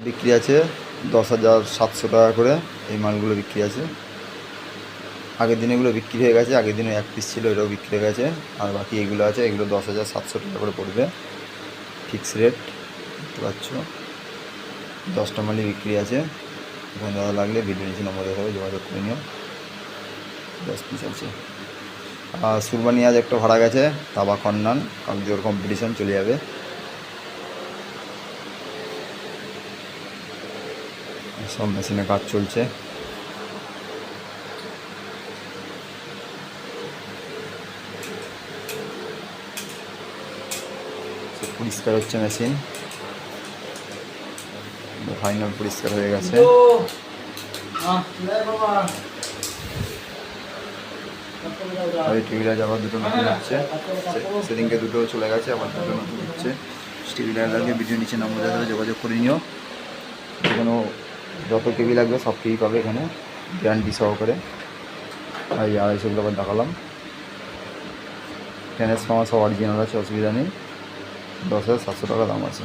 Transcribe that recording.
বিক্রি আছে দশ হাজার সাতশো টাকা করে এই মালগুলো বিক্রি আছে। আগের দিন এগুলো বিক্রি হয়ে গেছে, আগের দিনে এক পিস ছিল, এটাও বিক্রি হয়ে গেছে। আর বাকি এগুলো আছে, এগুলো দশ হাজার সাতশো টাকা করে পড়বে। ফিক্স রেট দেখতে পাচ্ছ। দশটা মালই বিক্রি আছে। এখানে দাদা লাগলে ভিডিও নিচে নম্বর হবে যোগাযোগ করে নিও। দশ পিস আছে। আর সুরবানি আজ একটা ভাড়া গেছে, তাবা কন্যান কারণ জোর কম্পিটিশন চলে যাবে। সব মেশিনে কাজ চলছে। পরিষ্কার হচ্ছে মেশিন। ফাইনাল পরিষ্কার হয়ে গেছে। এই টিভিটা আবার দুটো নতুন হচ্ছে। সেদিনকে দুটো চলে গেছে আবার দুটো নতুন হচ্ছে। টিভিটার লাগবে ভিডিও নিচে নম্বর যোগাযোগ করে নিও। যে কোনো যত কেবি লাগবে, সব কেবি পাবে এখানে। গ্যারান্টি সহকারে। এই আড়াইশো আবার দেখালাম। ট্রান্সফর্মার সব অরিজিনাল আছে, অসুবিধা নেই। দশ হাজার সাতশো টাকা দাম আছে।